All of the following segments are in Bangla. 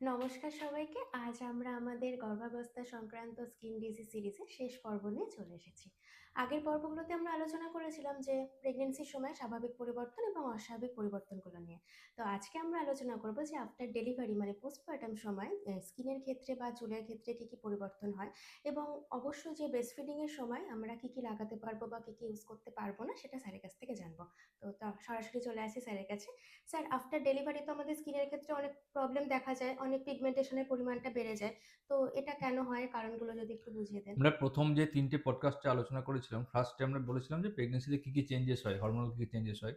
নমস্কার সবাইকে। আজ আমরা আমাদের গর্ভাবস্থা সংক্রান্ত স্কিন ডিজিজ সিরিজের শেষ পর্ব নিয়ে চলে এসেছি। আগের পর্বগুলোতে আমরা আলোচনা করেছিলাম যে প্রেগনেন্সির সময় স্বাভাবিক পরিবর্তন এবং অস্বাভাবিক পরিবর্তনগুলো নিয়ে। তো আজকে আমরা আলোচনা করব যে আফটার ডেলিভারি মানে পোস্টপার্টাম সময় স্কিনের ক্ষেত্রে বা চুলের ক্ষেত্রে কী কী পরিবর্তন হয় এবং অবশ্যই যে ব্রেস্ট ফিডিংয়ের সময় আমরা কী কী লাগাতে পারব বা কী কী ইউজ করতে পারব না সেটা স্যারের কাছ থেকে জানব। তো তা সরাসরি চলে আসি স্যারের কাছে। স্যার আফটার ডেলিভারি তো আমাদের স্কিনের ক্ষেত্রে অনেক প্রবলেম দেখা যায়, অনেক পিগমেন্টেশনের পরিমাণটা বেড়ে যায়। তো এটা কেন হয়? কারণগুলো যদি একটু বুঝিয়ে দেন। আমরা প্রথম যে তিনটে পডকাস্টে আলোচনা করেছিলাম ফার্স্টে আমরা বলেছিলাম যে প্রেগনেন্সিতে কী কী চেঞ্জেস হয় হরমোনাল কী কী চেঞ্জেস হয়।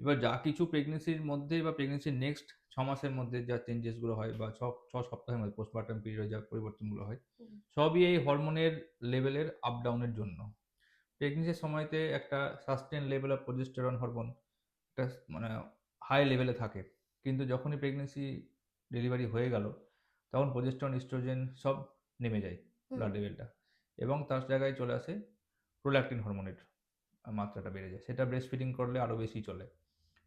এবার যা কিছু প্রেগনেন্সির মধ্যে বা প্রেগনেন্সির নেক্সট ছ মাসের মধ্যে যা চেঞ্জেসগুলো হয় বা ছ ছ সপ্তাহের মধ্যে পোস্টমার্টাম পিরিয়ডে যা পরিবর্তনগুলো হয় সবই এই হরমোনের লেভেলের আপ ডাউনের জন্য। প্রেগনেন্সির সময়তে একটা sustain level of progesterone hormone একটা মানে হাই লেভেলে থাকে। কিন্তু যখনই প্রেগনেন্সি ডেলিভারি হয়ে গেল তখন প্রজেস্টরন ইস্ট্রোজেন সব নেমে যায় ব্লাড লেভেলটা এবং তার জায়গায় চলে আসে প্রোল্যাক্টিন হরমোনের মাত্রাটা বেড়ে যায়। সেটা ব্রেস্ট ফিডিং করলে আরও বেশি চলে।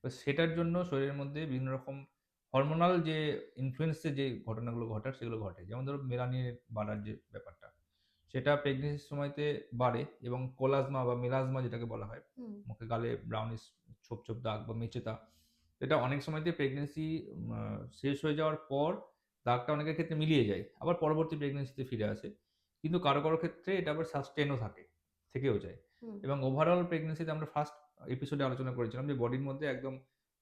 তো সেটার জন্য শরীরের মধ্যে বিভিন্ন রকম হরমোনাল যে ইনফ্লুয়েন্সে যে ঘটনাগুলো ঘটার সেগুলো ঘটে। যেমন ধরো মেলানিন বাড়ার যে ব্যাপারটা সেটা প্রেগনেন্সির সময়তে বাড়ে এবং কোলাজমা বা মেলাজমা যেটাকে বলা হয় মুখে গালে ব্রাউনিশ ছোপ ছোপ দাগ বা মেচেতা এটা অনেক সময়তে প্রেগনেন্সি শেষ হয়ে যাওয়ার পর দাগটা অনেকের ক্ষেত্রে মিলিয়ে যায়। আবার পরবর্তী প্রেগনেন্সিতে ফিরে আসে। কিন্তু কারও কারও ক্ষেত্রে এটা আবার সাস্টেনও থাকে। থেকেও যায়। এবং ওভারঅল প্রেগনেন্সিতে আমরা ফার্স্ট এপিসোডে আলোচনা করেছিলাম যে বডির মধ্যে একদম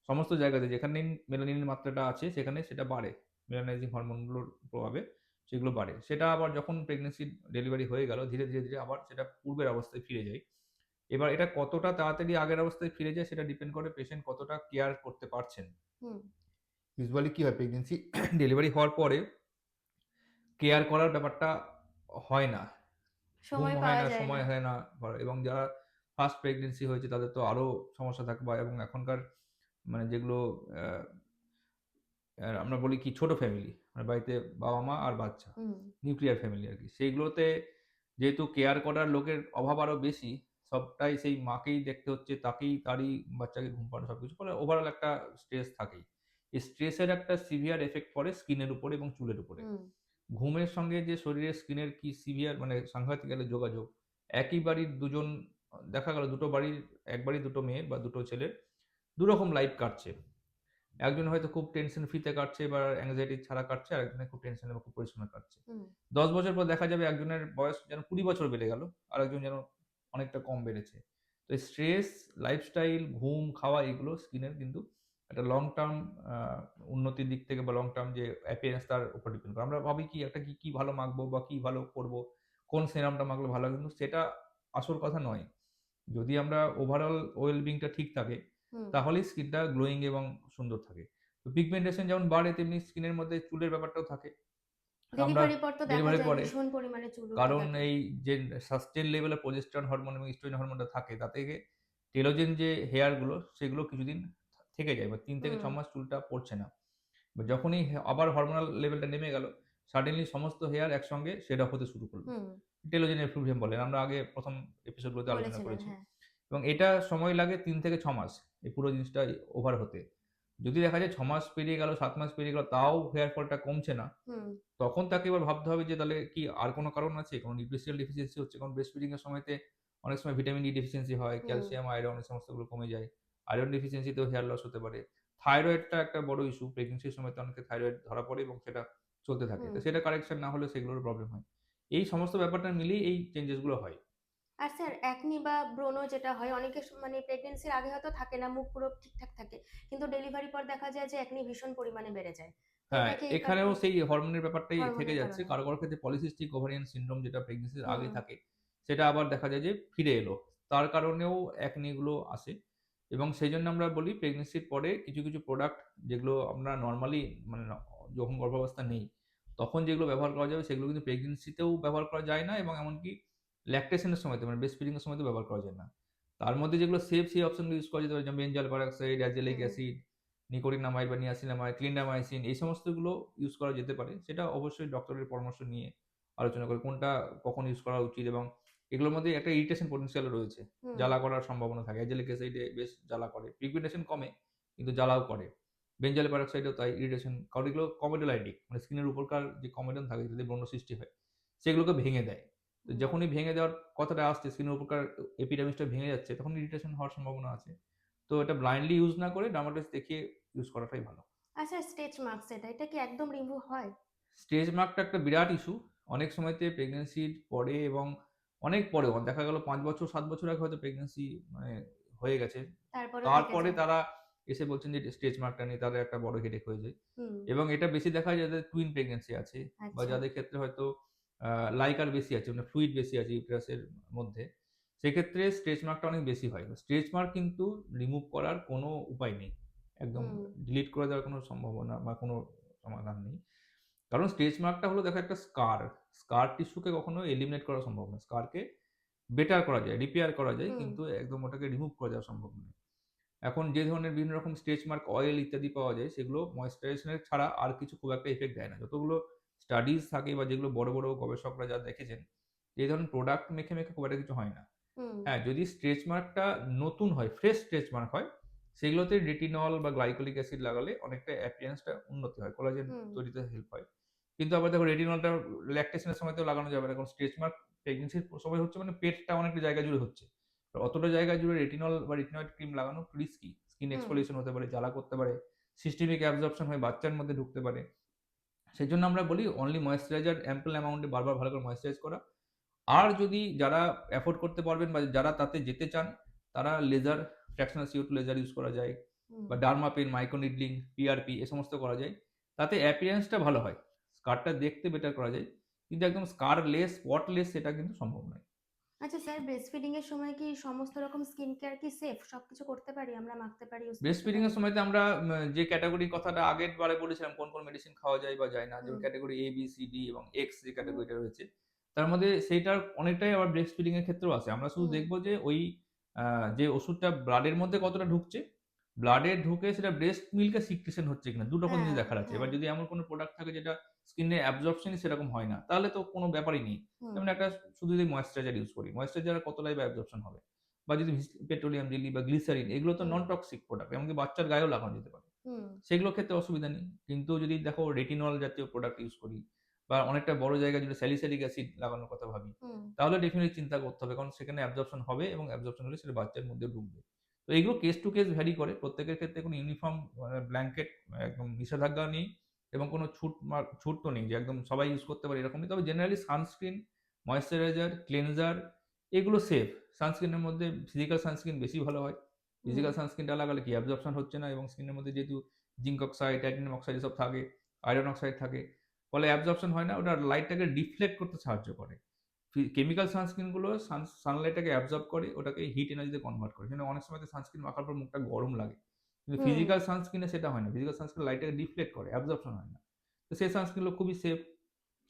সমস্ত জায়গাতে যেখানে মেলানিনের মাত্রাটা আছে সেখানে সেটা বাড়ে। মেলানাইজিং হরমোনগুলোর প্রভাবে সেগুলো বাড়ে। সেটা আবার যখন প্রেগনেন্সি ডেলিভারি হয়ে গেল ধীরে ধীরে ধীরে আবার সেটা পূর্বের অবস্থায় ফিরে যায়। এবার এটা কতটা তাড়াতাড়ি আগের অবস্থায় ফিরে যায় সেটা ডিপেন্ড করে পেশেন্ট কতটা কেয়ার করতে পারছেন। হুম। ইউজুয়ালি কি হয় প্রেগনেন্সি ডেলিভারি হওয়ার পরে কেয়ার করার ব্যাপারটা হয় না। সময় পাওয়া না যায় সময় না। হয় না। বা- এবং যারা ফার্স্ট প্রেগনেন্সি হয়েছে তাদের তো আরও সমস্যা থাকবে এবং এখনকার মানে যেগুলো আমরা বলি কি ছোট ফ্যামিলি মানে বাড়িতে বাবা মা আর বাচ্চা নিউক্লিয়ার ফ্যামিলি আর কি। সেইগুলোতে যেহেতু কেয়ার করার লোকের অভাব আরও বেশি সবটাই সেই মাকেই দেখতে হচ্ছে তাকেই তারই বাচ্চাকে ঘুম পাড়ানো সবকিছু ফলে ওভারঅল একটা স্ট্রেস থাকেই। এই স্ট্রেসের একটা সিভিয়ার এফেক্ট পড়ে স্কিনের উপরে এবং চুলের উপরে। ঘুমের সঙ্গে যে শরীরের স্কিনের কি সিভিয়ার মানে সাংঘাতিক গেলে যোগাযোগ একই বাড়ির দুজন দেখা গেল দুটো বাড়ির এক বাড়ির দুটো মেয়ের বা দুটো ছেলের দুরকম লাইফ কাটছে। একজন হয়তো খুব টেনশন ফ্রিতে কাটছে বা অ্যাংজাইটি ছাড়া কাটছে আর একজনের খুব টেনশনে বা খুব পরিশ্রমে কাটছে। দশ বছর পর দেখা যাবে একজনের বয়স যেন কুড়ি বছর বেড়ে গেল আর একজন যেন অনেকটা কম বেড়েছে। তো স্ট্রেস লাইফস্টাইল ঘুম খাওয়া এগুলো স্কিনের কিন্তু একটা লং টার্ম উন্নতির দিক থেকে বা লং টার্ম যে অ্যাপিয়ারেন্স তার উপর ডিপেন্ড করে। আমরা ভাবি কি একটা কি কি ভালো মাখবো বা কি ভালো করব কোন সিরামটা মাখলে ভালো কিন্তু সেটা আসল কথা নয়। যদি আমরা ওভারঅল ওয়েলবিংটা ঠিক থাকে তাহলেই স্কিনটা গ্লোয়িং এবং সুন্দর থাকে। তো পিগমেন্টেশন যেমন বাড়ে তেমনি স্কিনের মধ্যে চুলের ব্যাপারটাও থাকে। আমরা ডেলিভারি পর কারণ এই যে সাস্টেন লেভেলে প্রজেস্ট্রন হরমোন এবং ইস্ট্রোজেন হরমোনটা থাকে তাতে টেলোজেন যে হেয়ারগুলো সেগুলো কিছুদিন থেকে যায় বা তিন থেকে ছ মাস চুলটা পড়ছে না। যখনই আবার হরমোনাল লেভেলটা নেমে গেল সাডেনলি সমস্ত হেয়ার একসঙ্গে সেটা হতে শুরু করল। হুম। টেলোজেন এফ্লুভিয়াম বলেন আমরা আগে প্রথম এপিসোডগুলোতে আলোচনা করেছি। হ্যাঁ। এবং এটা সময় লাগে তিন থেকে ছ মাস এই পুরো জিনিসটা ওভার হতে। যদি দেখা যায় ছ মাস পেরিয়ে গেল সাত মাস পেরিয়ে গেল তাও হেয়ার ফলটা কমছে না তখন তাকে এবার ভাবতে হবে যে তাহলে কি আর কোনো কারণ আছে? কোনো নিউট্রিশিয়াল ডেফিসিয়েন্সি হচ্ছে? কারণ ব্রেস্ট ফিডিং এর সময়তে অনেক সময় ভিটামিন ডি ডেফিসিয়েন্সি হয় ক্যালসিয়াম আয়রন এই সমস্তগুলো কমে যায়। আয়রন ডেফিসিয়েন্সিতেও হেয়ার লস হতে পারে। থাইরয়েডটা একটা বড় ইস্যু প্রেগনেন্সির সময় তো অনেকে থাইরয়েড ধরা পড়ে এবং সেটা চলতে থাকে। তো সেটা কারেকশন না হলে সেগুলোর প্রবলেম হয়। এই সমস্ত ব্যাপারটা মিলিয়ে এই চেঞ্জেসগুলো হয়। আর স্যার একনি বা ব্রণ যেটা হয় অনেকে মানে প্রেগনেন্সির আগে হয়তো থাকে না মুখ পুরো ঠিকঠাক থাকে কিন্তু ডেলিভারি পর দেখা যায় যে একনি ভীষণ পরিমাণে বেড়ে যায়। হ্যাঁ এখানেও সেই হরমোনের ব্যাপারটাই থেকে যাচ্ছে। কারও কারও ক্ষেত্রে পলিসিস্টিক ওভারিয়ান সিনড্রোম যেটা প্রেগনেন্সির আগে থাকে সেটা আবার দেখা যায় যে ফিরে এলো। তার কারণেও একনিগুলো আসে। এবং সেই জন্য আমরা বলি প্রেগনেন্সির পরে কিছু কিছু প্রোডাক্ট যেগুলো আমরা নর্মালি মানে যখন গর্ভাবস্থা নেই তখন যেগুলো ব্যবহার করা যাবে সেগুলো কিন্তু প্রেগনেন্সিতেও ব্যবহার করা যায় না এবং এমনকি ল্যাকটেশনের সময়তে মানে ব্রেস্ট ফিডিংয়ের এর সময়তে ব্যবহার করা যায় না তার মধ্যে যেগুলো সেফ সেই অপশনগুলো ইউজ করা যেতে পারে যেমন benzoyl peroxide azelaic. Acid nicotinamide বা নিয়াসিনামাইড ক্লিন্ডামাইসিন এই সমস্তগুলো ইউজ করা যেতে পারে সেটা অবশ্যই ডক্টরের পরামর্শ নিয়ে আলোচনা করে কোনটা কখন ইউজ করা উচিত এবং এগুলোর মধ্যে একটা ইরিটেশন পটেনশিয়াল রয়েছে। জ্বালা করার সম্ভাবনা থাকে। অ্যাজেলিক অ্যাসিডে বেশ জ্বালা করে। পিগমেন্টেশন কমে কিন্তু জ্বালাও করে। বেঞ্জল প্যারক্সাইডও তাই ইরিটেশন কারণ এগুলো কমেডোলাইটিক মানে স্কিনের উপরকার যে কমেডন থাকে যদি ব্রণ সৃষ্টি হয়। সেগুলোকে ভেঙে দেয়। তো যখনই ভেঙে দেওয়ার কথাটা আসছে স্কিনের উপরকার এপিডামিসটা ভেঙে যাচ্ছে তখন ইরিটেশন হওয়ার সম্ভাবনা আছে। তো এটা ব্লাইন্ডলি ইউজ না করে ডার্মাটোলজিস্ট দেখিয়ে ইউজ করাটাই ভালো। আচ্ছা স্টেচ মার্কস এটা এটা কি একদম রিমুভ হয়? স্টেজ মার্কটা একটা বিরাট ইস্যু অনেক সময়তে প্রেগনেন্সির পরে এবং অনেক পরে দেখা গেল পাঁচ বছর সাত বছর আগে হয়তো প্রেগনেন্সি মানে হয়ে গেছে। তারপরে তারা এসে বলছেন যে স্টেজ মার্কটা নিয়ে তাদের একটা বড় হেডেক হয়ে যায়। এবং এটা বেশি দেখা যায় যাদের টুইন প্রেগনেন্সি আছে বা আচ্ছা। যাদের ক্ষেত্রে হয়তো লাইকার বেশি আছে মানে ফ্লুইড বেশি আছে ইউটেরাসের মধ্যে সেক্ষেত্রে স্ট্রেচ মার্কটা অনেক বেশি হয়। স্ট্রেচ মার্ক কিন্তু রিমুভ করার কোনো উপায় নেই। একদম। ডিলিট করে দেওয়ার কোনো সম্ভাবনা বা কোনো সমাধান নেই। কারণ স্ট্রেচ মার্কটা হলো দেখো একটা স্কার স্কার টিস্যুকে কখনো এলিমিনেট করা সম্ভব না স্কারকে বেটার করা যায় রিপেয়ার করা যায় কিন্তু একদম ওটাকে রিমুভ করা যাওয়া সম্ভব নয়। এখন যে ধরনের বিভিন্ন রকম স্ট্রেচ মার্ক অয়েল ইত্যাদি পাওয়া যায় সেগুলো ময়েশ্চারাইজেশনের ছাড়া আর কিছু খুব একটা এফেক্ট দেয় না। যতগুলো স্টাডিজ থাকে বা যেগুলো বড় বড় গবেষকরা যা দেখেছেন এই ধরনের প্রোডাক্ট মেখে মেখে খুব একটা কিছু হয় না। হ্যাঁ যদি স্ট্রেচ মার্কটা নতুন হয় ফ্রেশ স্ট্রেচ মার্ক হয় সেগুলোতে রেটিনল বা গ্লাইকোলিক অ্যাসিড লাগালে অনেকটা অ্যাপিয়ারেন্সটা উন্নতি হয় কোলাজেন তৈরিতে হেল্প হয়। কিন্তু আবার দেখো রেটিনলটা ল্যাকটেশনের সময় তো লাগানো যাবে না কারণ স্ট্রেচ মার্ক প্রেগনেন্সির সময় হচ্ছে মানে পেটটা অনেকটা জায়গা জুড়ে হচ্ছে। অতটা জায়গা জুড়ে রেটিনল বা রেটিনয়েড ক্রিম লাগানো রিস্কি স্কিন হুম। এক্সফোলিয়েশন হতে পারে জ্বালা করতে পারে সিস্টেমিক অ্যাবজর্পশন হয়ে বাচ্চার মধ্যে ঢুকতে পারে। সেই জন্য আমরা বলি অনলি ময়েশ্চারাইজার অ্যাম্পল অ্যামাউন্টে বারবার ভালো করে ময়েশ্চারাইজ করা। আর যদি যারা অ্যাফোর্ড করতে পারবেন বা যারা তাতে যেতে চান তারা laser fractional CO two laser use করা যায় বা ডার্মা পেন পিআরপি এ সমস্ত করা যায়। তাতে অ্যাপিয়ারেন্সটা ভালো হয়। স্কারটা দেখতে বেটার করা যায়। কিন্তু একদম স্কারলেস স্পটলেস সেটা কিন্তু সম্ভব নয়। আচ্ছা স্যার ব্রেস্ট ফিডিং এর সময় কি সমস্ত রকম স্কিন কেয়ার কি সেফ সবকিছু করতে পারি আমরা মাখতে পারি ব্রেস্ট ফিডিং এর সময়তে আমরা যে ক্যাটাগরি কথাটা আগের বারে বলেছিলাম কোন কোন মেডিসিন খাওয়া যায় বা যায় না যেমন হুম। Category A B C D এবং এক্স যে ক্যাটাগরিটা রয়েছে তার মধ্যে সেইটার অনেকটাই আবার ব্রেস্ট ফিডিং এর ক্ষেত্রেও আছে। আমরা শুধু। দেখব যে ওই যে ওষুধটা ব্লাডের মধ্যে কতটা ঢুকছে ব্লাডে ঢুকে সেটা ব্রেস্ট মিল্কে সিক্রেশন হচ্ছে কিনা দুটো রকম জিনিস হ্যাঁ, দেখার আছে। এবার হ্যাঁ। যদি এমন কোনো প্রোডাক্ট থাকে যেটা স্কিনে অ্যাবজর্পশনই সেরকম হয় না। তাহলে তো কোনো ব্যাপারই নেই। যেমন একটা শুধু যদি ময়েশ্চারাইজার ইউজ করি ময়েশ্চারাইজার কতটাই বা অ্যাবজর্পশন হবে? বা যদি পেট্রোলিয়াম জেলি বা গ্লিসারিন এগুলো তো নন টক্সিক প্রোডাক্ট এমনকি বাচ্চার গায়েও লাগানো যেতে পারে। সেগুলোর ক্ষেত্রে অসুবিধা নেই। কিন্তু যদি দেখো রেটিনল জাতীয় প্রোডাক্ট ইউজ করি বা অনেকটা বড় জায়গায় যদি স্যালিসারিক অ্যাসিড লাগানোর কথা ভাবি তাহলে ডেফিনেটলি চিন্তা করতে হবে। কারণ সেখানে অ্যাবজর্পশন হবে এবং অ্যাবজর্পশন হলে সেটা বাচ্চার মধ্যে ঢুকবে। তো এইগুলো কেস টু কেস ভ্যারি করে। প্রত্যেকের ক্ষেত্রে কোনো ইউনিফর্ম ব্ল্যাঙ্কেট একদম নিষেধাজ্ঞা নেই। এবং কোনো ছুট ছুট তো নেই যে একদম সবাই ইউজ করতে পারে এরকমই। তবে জেনারেলি সানস্ক্রিন ময়েশ্চারাইজার ক্লেনজার এগুলো সেফ সানস্ক্রিনের মধ্যে ফিজিক্যাল সানস্ক্রিন বেশি ভালো হয়। ফিজিক্যাল সানস্ক্রিনটা লাগালে কি অ্যাবজর্পশন হচ্ছে না এবং স্কিনের মধ্যে যেহেতু জিঙ্ক অক্সাইড টাইটানিয়াম অক্সাইড এসব থাকে আয়রন অক্সাইড থাকে ফলে অ্যাবজর্পশন হয় না। ওটা লাইটটাকে ডিফ্লেক্ট করতে সাহায্য করে। কেমিক্যাল সানস্ক্রিনগুলো সান সানলাইটটাকে অ্যাবজর্ব করে ওটাকে হিট এনার্জিতে কনভার্ট করে। কিন্তু অনেক সময় সানস্ক্রিন মাখার পর মুখটা গরম লাগে। কিন্তু ফিজিক্যাল সানস্ক্রিনে সেটা হয় না। ফিজিক্যাল সানস্ক্রিন লাইটটাকে ডিফ্লেক্ট করে অ্যাবজর্পশন হয় না। তো সেই সানস্ক্রিনগুলো খুবই সেফ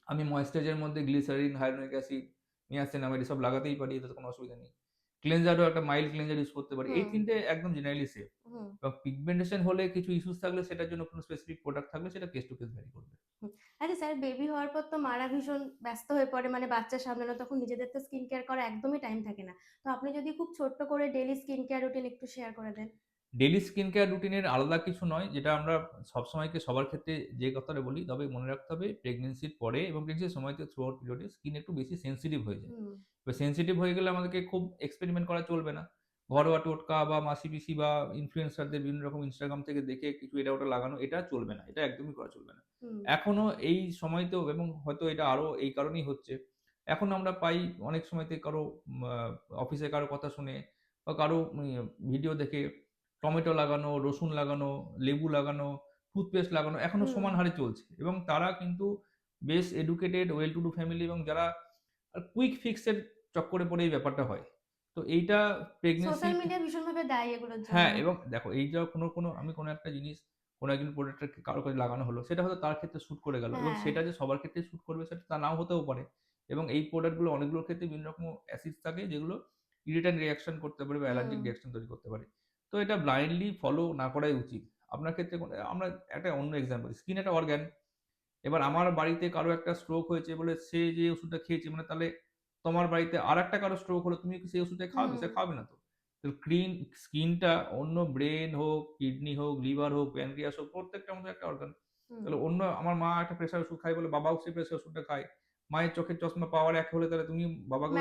আমি ময়েশ্চারাইজারের মধ্যে গ্লিসারিন হাইড্রোনিক অ্যাসিড নিয়াসিনামাইড এসব লাগাতেই পারি এতে কোনো অসুবিধা নেই। ক্লেনজারও একটা মাইল্ড ক্লেনজার ইউজ করতে পারি। এই তিনটে একদম জেনারেলি সেফ এবং পিগমেন্টেশন হলে কিছু ইস্যুস থাকলে সেটার জন্য কোনো স্পেসিফিক প্রোডাক্ট থাকলে সেটা কেস টু কেস ভ্যারি করবে। আচ্ছা স্যার বেবি হওয়ার পর তো মারা ভীষণ ব্যস্ত হয়ে পড়ে। মানে বাচ্চা সামলানো তখন নিজেদের তো স্কিন কেয়ার করা একদমই টাইম থাকে না। তো আপনি যদি খুব ছোট্ট করে ডেইলি স্কিন কেয়ার রুটিন একটু শেয়ার করে দেন। ডেলি স্কিন কেয়ার রুটিনের আলাদা কিছু নয় যেটা আমরা সবসময়কে সবার ক্ষেত্রে যে কথাটা বলি তবে মনে রাখতে হবে প্রেগনেন্সির পরে এবং প্রেগনেন্সির সময়তে থ্রু আউট পিরিয়ডে স্কিন একটু বেশি সেন্সিটিভ হয়ে যায়। এবার সেন্সিটিভ হয়ে গেলে আমাদেরকে খুব এক্সপেরিমেন্ট করা চলবে না। ঘরোয়া টোটকা বা মাসি পিসি বা ইনফ্লুয়েন্সারদের বিভিন্ন রকম ইনস্টাগ্রাম থেকে দেখে কিছু এটা ওটা লাগানো এটা চলবে না এটা একদমই করা চলবে না। হুম। এখনও এই সময়তেও এবং হয়তো এটা আরও এই কারণেই হচ্ছে এখন আমরা পাই অনেক সময়তে কারও অফিসে কারও কথা শুনে বা কারও ভিডিও দেখে টমেটো লাগানো রসুন লাগানো লেবু লাগানো টুথপেস্ট লাগানো এখনও সমান হারে চলছে। এবং তারা কিন্তু বেশ educated well to do family এবং যারা কুইক ফিক্সের চক্করে পড়ে এই ব্যাপারটা হয়। তো এইটা প্রেগনেন্সি সোশ্যাল মিডিয়া ভীষণভাবে দায়ী এগুলোর জন্য। হ্যাঁ এবং দেখো এইটা কোনো কোনো আমি কোনো একটা জিনিস কোনো একজন প্রোডাক্টকে কারও কাছে লাগানো হলো সেটা হয়তো তার ক্ষেত্রে শ্যুট করে গেল এবং হ্যাঁ। সেটা যে সবার ক্ষেত্রে শুট করবে সেটা তা নাও হতেও পারে। এবং এই প্রোডাক্টগুলো অনেকগুলোর ক্ষেত্রে বিভিন্ন রকম অ্যাসিড থাকে যেগুলো ইরিটেন্ট রিয়াকশন করতে পারে বা অ্যালার্জিক। রিয়াকশন তৈরি করতে পারে। তো এটা ব্লাইন্ডলি ফলো না করাই উচিত। আপনার ক্ষেত্রে আমরা একটা অন্য এক্সাম্পল স্কিন একটা অর্গ্যান এবার আমার বাড়িতে কারও একটা স্ট্রোক হয়েছে বলে সে যে ওষুধটা খেয়েছে মানে তাহলে তোমার বাড়িতে আর একটা কারও স্ট্রোক হলো তুমি সেই ওষুধটা খাওয়াবে? সে খাবে না তো। ক্লিন স্কিনটা অন্য ব্রেন হোক কিডনি হোক লিভার হোক প্যানক্রিয়াস হোক প্রত্যেকটা আমাদের একটা অর্গান তাহলে অন্য আমার মা একটা প্রেশার ওষুধ খায় বলে বাবাও সেই প্রেশার ওষুধটা খায়। মায়ের চোখের চশমা পাওয়ার এক হলে তাহলে তুমি বাবাকে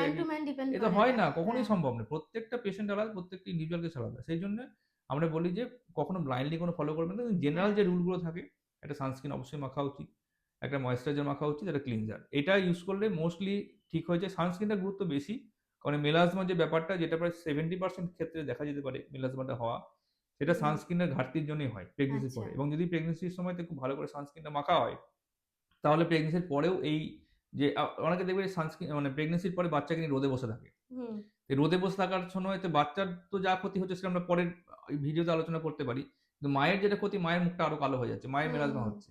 এটা হয় না কখনোই সম্ভব না। প্রত্যেকটা পেশেন্ট আলাদা প্রত্যেকটা ইন্ডিভিজুয়াল কেস আলাদা। সেই জন্য আমরা বলি যে কখনো ব্লাইন্ডলি কোনো ফলো করবেন না। জেনারেল যে রুলগুলো থাকে একটা সানস্ক্রিন অবশ্যই মাখা উচিত একটা ময়েশ্চারাইজার মাখা উচিত একটা ক্লিনজার এটা ইউজ করলে মোস্টলি ঠিক হয়ে যায়। সানস্ক্রিনটার গুরুত্ব বেশি কারণ মেলাজমা যে ব্যাপারটা যেটা প্রায় সেভেন্টি পার্সেন্ট ক্ষেত্রে দেখা যেতে পারে মেলাজমাটা হওয়া সেটা সানস্ক্রিনের ঘাটতির জন্যই হয় প্রেগনেন্সির পরে। আচ্ছা। এবং যদি প্রেগনেন্সির সময় খুব ভালো করে সানস্ক্রিনটা মাখা হয় তাহলে প্রেগনেন্সির পরেও এই যে অনেকে দেখবে সানস্ক্রিন মানে প্রেগনেন্সির পরে বাচ্চাকে নিয়ে রোদে বসে থাকে। হুম। রোদে বসে থাকার সময় বাচ্চার তো যা ক্ষতি হচ্ছে সেটা আমরা পরের ভিডিওতে আলোচনা করতে পারি। কিন্তু মায়ের যেটা ক্ষতি মায়ের মুখটা আরও কালো হয়ে যাচ্ছে মায়ের মেলাজমা হচ্ছে।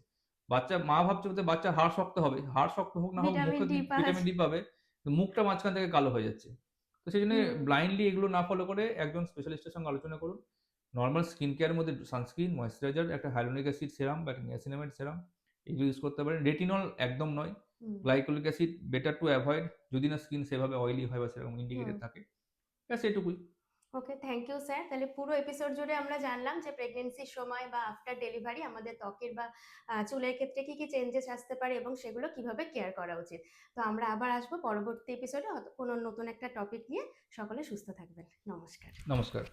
বাচ্চা মা ভাবছে যে বাচ্চার হাড় শক্ত হবে। হাড় শক্ত হোক না হোক মুখে ভিটামিন ডি পাবে। মুখটা মাঝখান থেকে কালো হয়ে যাচ্ছে। তো সেই জন্য ব্লাইন্ডলি এগুলো না ফলো করে একজন স্পেশালিস্টের সঙ্গে আলোচনা করুন। নর্মাল স্কিন কেয়ারের মধ্যে সানস্ক্রিন ময়েশ্চারাইজার একটা হাইলোনিক অ্যাসিড সেরাম বা একটা নিয়াসিনামাইড সেরাম এগুলো ইউজ করতে পারেন। রেটিনল একদম নয়। Glycolic acid better to avoid যদি না স্কিন সেভাবে অয়েলি হয় বা সেরকম ইন্ডিকেটেড থাকে ব্যাস এটুকুই। ওকে থ্যাংক ইউ স্যার তাহলে পুরো এপিসোড জুড়ে আমরা জানলাম যে প্রেগনেন্সির সময় বা আফটার ডেলিভারি আমাদের ত্বকের বা চুলের ক্ষেত্রে কি কি চেঞ্জেস আসতে পারে এবং সেগুলো কীভাবে কেয়ার করা উচিত। তো আমরা আবার আসব পরবর্তী এপিসোডে কোনো নতুন একটা টপিক নিয়ে। সকলে সুস্থ থাকবেন। নমস্কার। নমস্কার।